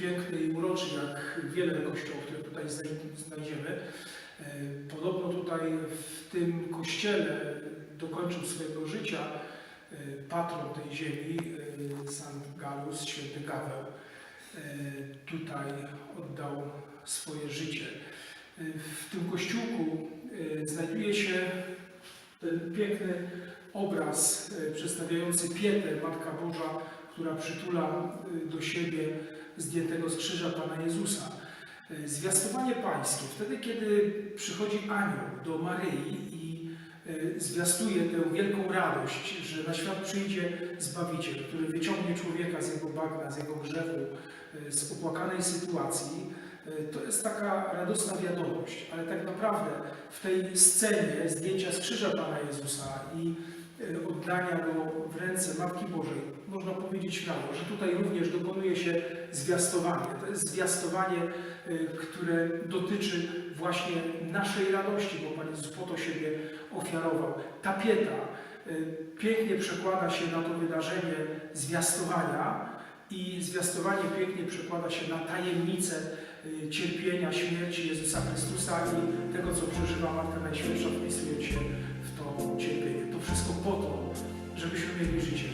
piękny i uroczy, jak wiele kościołów, które tutaj znaj- znajdziemy. E, Podobno tutaj w tym kościele dokończył swojego życia e, patron tej ziemi, e, San Galus, święty Gaweł. Tutaj oddał swoje życie. W tym kościółku znajduje się ten piękny obraz przedstawiający Pietę, Matka Boża, która przytula e, do siebie zdjętego z krzyża Pana Jezusa. E, Zwiastowanie Pańskie, wtedy kiedy przychodzi anioł do Maryi i e, zwiastuje tę wielką radość, że na świat przyjdzie Zbawiciel, który wyciągnie człowieka z jego bagna, z jego grzechu, z opłakanej sytuacji, to jest taka radosna wiadomość, ale tak naprawdę w tej scenie zdjęcia z krzyża Pana Jezusa i oddania go w ręce Matki Bożej, można powiedzieć śmiało, że tutaj również dokonuje się zwiastowanie. To jest zwiastowanie, e, które dotyczy właśnie naszej radości, bo Pan Jezus po to siebie ofiarował. Ta pieta e, pięknie przekłada się na to wydarzenie zwiastowania i zwiastowanie pięknie przekłada się na tajemnicę cierpienia, śmierci Jezusa Chrystusa i tego, co przeżywa Matka Najświętsza, wpisując się w to cierpienie. Życie,